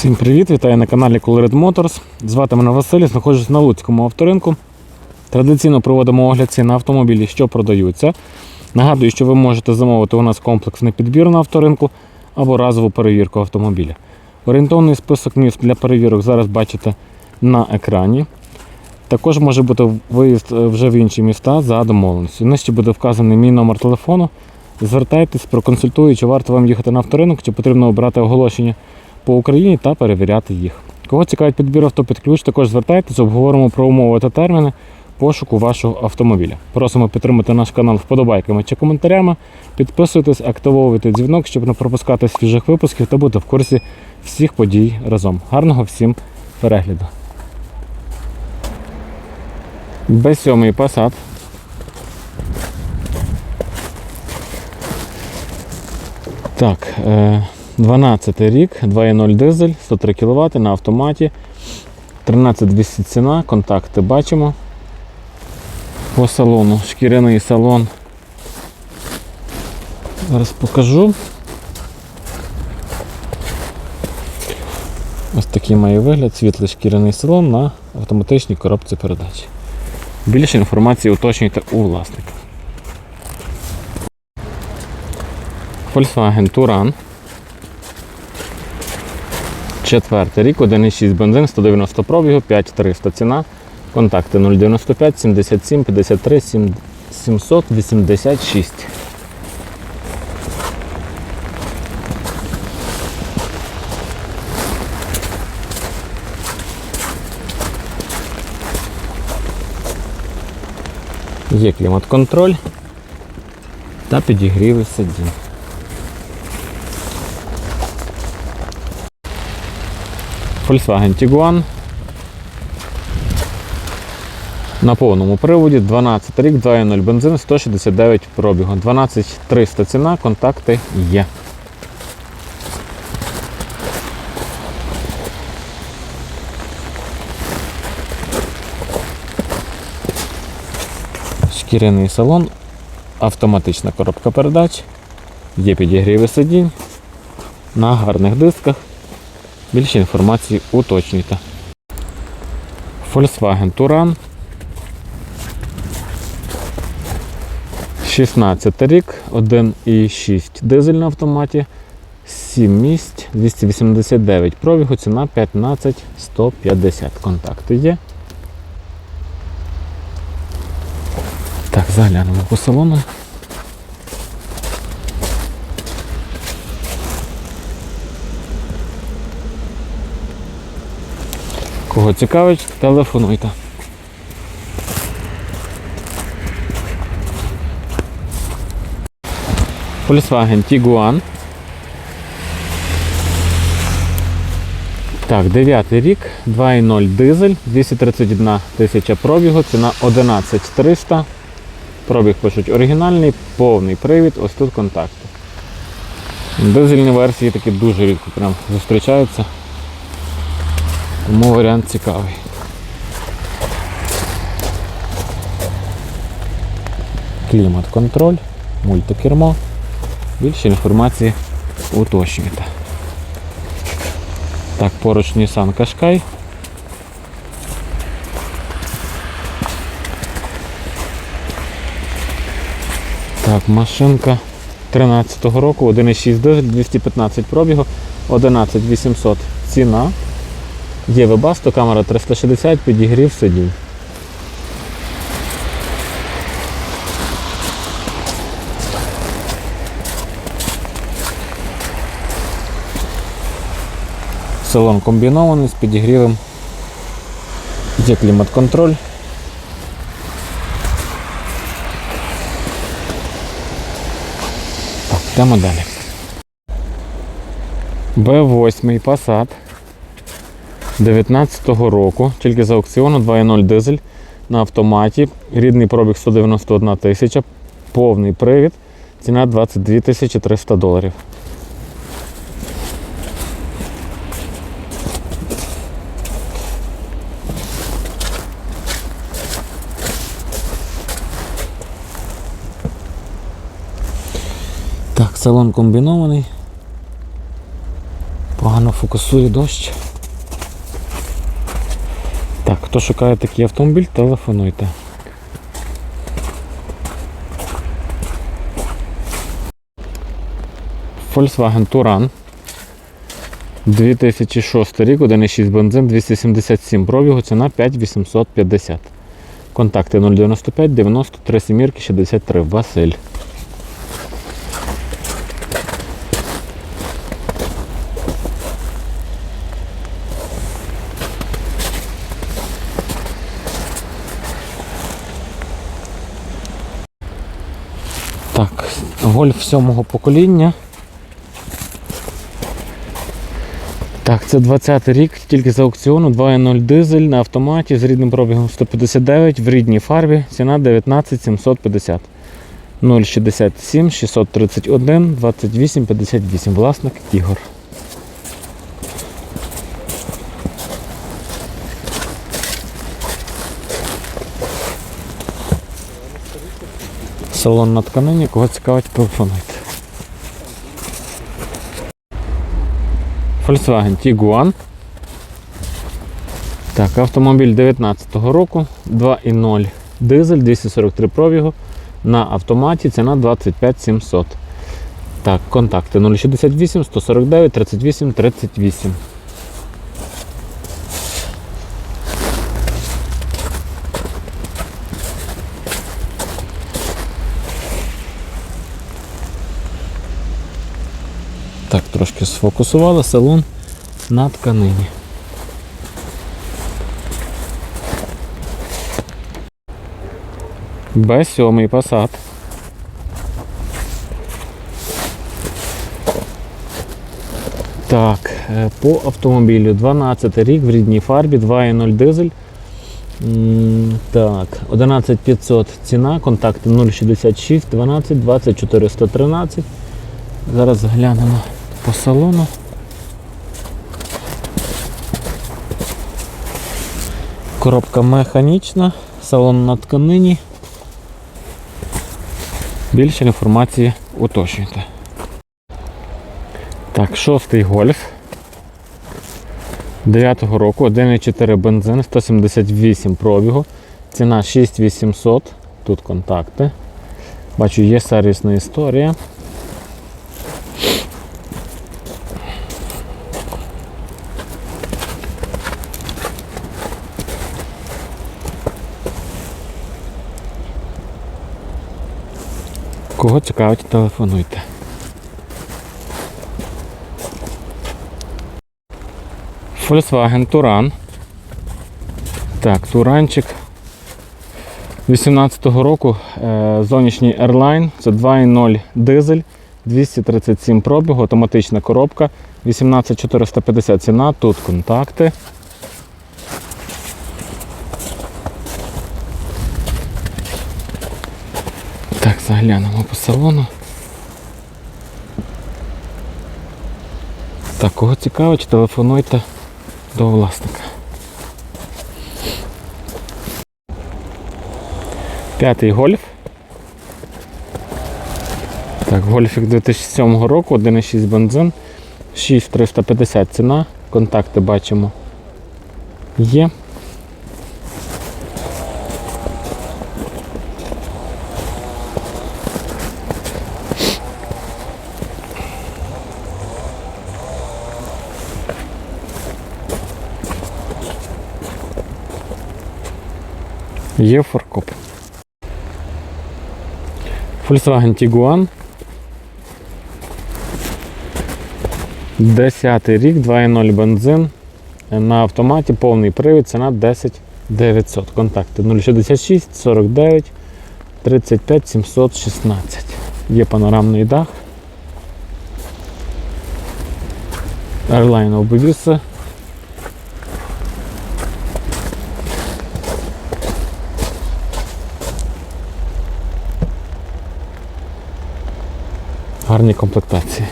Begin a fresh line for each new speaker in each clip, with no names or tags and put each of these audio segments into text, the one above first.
Всім привіт! Вітаю на каналі Colored Motors. Звати мене Василь, знаходжусь на Луцькому авторинку. Традиційно проводимо огляд цін на автомобілі, що продаються. Нагадую, що ви можете замовити у нас комплексний підбір на авторинку або разову перевірку автомобіля. Орієнтовний список міст для перевірок зараз бачите на екрані. Також може бути виїзд е, вже в інші міста за домовленістю. Нижче буде вказаний мій номер телефону. Звертайтесь, проконсультую, чи варто вам їхати на авторинок, чи потрібно обрати оголошення по Україні та перевіряти їх. Кого цікавить підбір авто ключ, також звертайтесь, обговоримо про умови та терміни пошуку вашого автомобіля. Просимо підтримати наш канал вподобайками чи коментарями. Підписуйтесь, активовуйте дзвінок, щоб не пропускати свіжих випусків та бути в курсі всіх подій разом. Гарного всім перегляду. Б7 Passat. Так, е, 12 рік, 2.0 дизель, 103 кВт на автоматі, 13200 ціна, контакти бачимо. По салону, шкіряний салон. Зараз покажу. Ось такий має вигляд, світлий шкіряний салон на автоматичній коробці передач. Більше інформації уточнюйте у власника. Volkswagen Touran. Четвертий рік, 1,6 бензин, 190 пробігу, 5300 ціна. Контакти 095 77 53 786. Є клімат-контроль та підігріви сидінь. Volkswagen Tiguan. На повному приводі 12 рік, 2.0 бензин, 169 пробігу. 12300 ціна, контакти є. Шкіряний салон, автоматична коробка передач, є підігріви сидінь на гарних дисках. Більше інформації уточнюйте. Volkswagen Touran. 16 рік, 1,6 дизель на автоматі, 7 місць, 289 пробігу, ціна 15 150. Контакти є. Так, заглянемо по салону. Кого цікавить, телефонуйте. Volkswagen Tiguan. Так, 9 рік, 2.0 дизель, 231 тисяча пробігу, ціна 11300. Пробіг пишуть оригінальний, повний привід, ось тут контакти. Дизельні версії такі дуже рідко прям зустрічаються. Тому варіант цікавий. Клімат-контроль, мультикермо. Більше інформації уточнюйте. Так, поруч Nissan Qashqai. Так, машинка 13-го року, 1,6 дизель, 215 пробігу, 11800 ціна. Є вебасто, камера 360, підігрів сидінь. Салон комбінований з підігрівом. Є клімат-контроль. Так, йдемо далі. Б8 Passat 19-го року, тільки з аукціону 2.0 дизель на автоматі. Рідний пробіг 191 тисяча, повний привід, ціна 22 тисячі 300 доларів. Так, салон комбінований. Погано фокусує дощ. Хто шукає такий автомобіль, телефонуйте. Volkswagen Touran. 2006 рік, 1,6 бензин, 277 пробігу, ціна 5850. Контакти 095 93 сімірки 63. Василь. Так, гольф сьомого покоління. Так, це 20 рік, тільки з аукціону, 2.0 дизель на автоматі з рідним пробігом 159 в рідній фарбі, ціна 19 750. 067 631 28 58. Власник Ігор. Салон на тканині, кого цікавить, телефонуйте. Volkswagen Tiguan. Так, автомобіль 19-го року, 2.0 дизель, 243 пробігу. На автоматі ціна 25 700. Так, контакти 068 149 38 38. Так, трошки сфокусували салон на тканині. Б7 Passat. Так, е, по автомобілю 12 рік в рідній фарбі, 2.0 дизель. Так, 11500 ціна, контакти 066 12 24 113. Зараз глянемо по салону. Коробка механічна, салон на тканині. Більше інформації уточнюйте. Так, шостий гольф. 9-го року, 1,4 бензин, 178 пробігу. Ціна 6800. Тут контакти. Бачу, є сервісна історія. Кого цікавить, телефонуйте. Volkswagen Туран. Так, Туранчик 18-го року е, зовнішній Airline, це 2.0 дизель, 237 пробігу, автоматична коробка, 18450 ціна, тут контакти. Так, заглянемо по салону. Так, кого цікавить, телефонуйте до власника. П'ятий гольф. Так, гольфік 2007 року, 1,6 бензин, 6350 ціна, контакти бачимо. Є. Є фаркоп. Volkswagen Tiguan. 10 рік, 2.0 бензин. На автоматі повний привід, ціна 10 900. Контакти 066 49 35 716. Є панорамний дах. Airline обвівся. Гарні комплектації.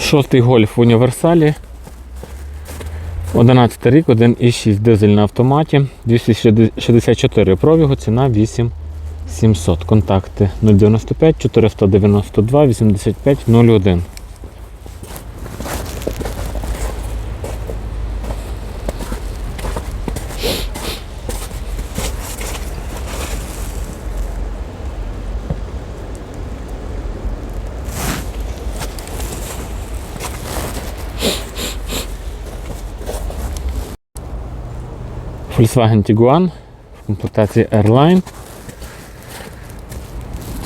Шостий гольф в універсалі. 11 рік, 1,6 дизель на автоматі, 264 пробігу, ціна 8 700. Контакти 095 492 85 01. Volkswagen Tiguan в комплектації Airline.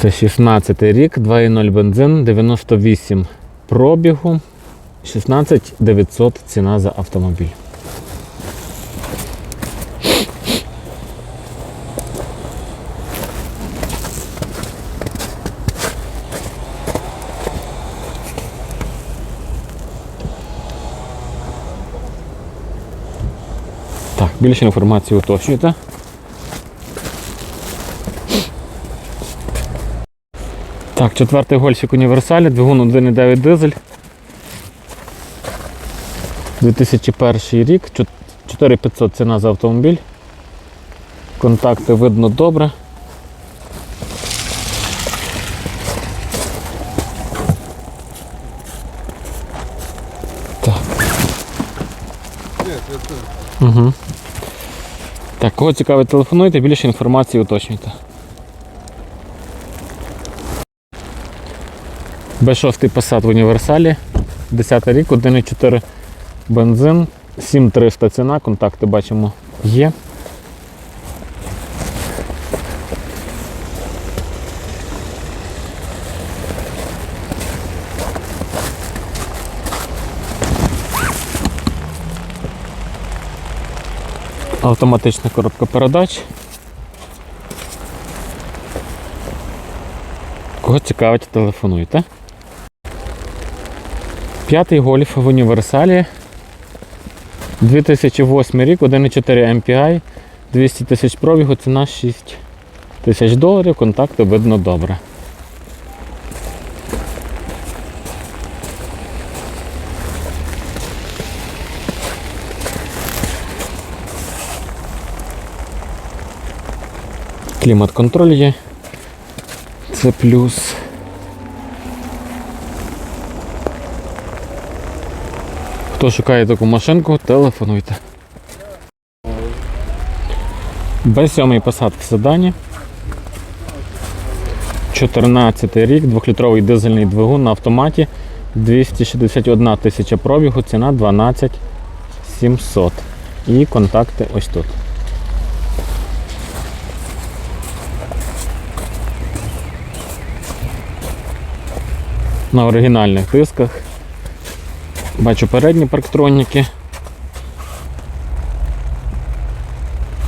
Це 16 рік, 2.0 бензин, 98 пробігу, 16 900 ціна за автомобіль. Більше інформації уточнюйте. Так, четвертий гольфік універсалі, двигун 1.9 дизель. 2001 рік, 4500 ціна за автомобіль. Контакти видно добре. Так. Угу. Так, кого цікавить, телефонуйте, більше інформації уточнюйте. Б6 Passat в універсалі. 10 рік, 1,4 бензин, 7300 ціна, контакти бачимо є. Автоматична коробка передач. Кого цікавить, телефонуйте. П'ятий гольф в універсалі. 2008 рік, 1,4 MPI, 200 тисяч пробігу, ціна 6 тисяч доларів, контакти видно добре. Клімат-контроль є. Це плюс. Хто шукає таку машинку, телефонуйте. Б7 Passat в седані. 14 рік, 2-літровий дизельний двигун на автоматі. 261 тисяча пробігу, ціна 12 700. І контакти ось тут. На оригінальних дисках. Бачу передні парктроніки.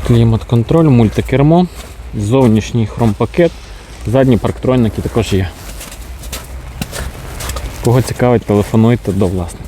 Клімат-контроль, мультикермо, зовнішній хромпакет, задні парктроніки також є. Кого цікавить, телефонуйте до власника.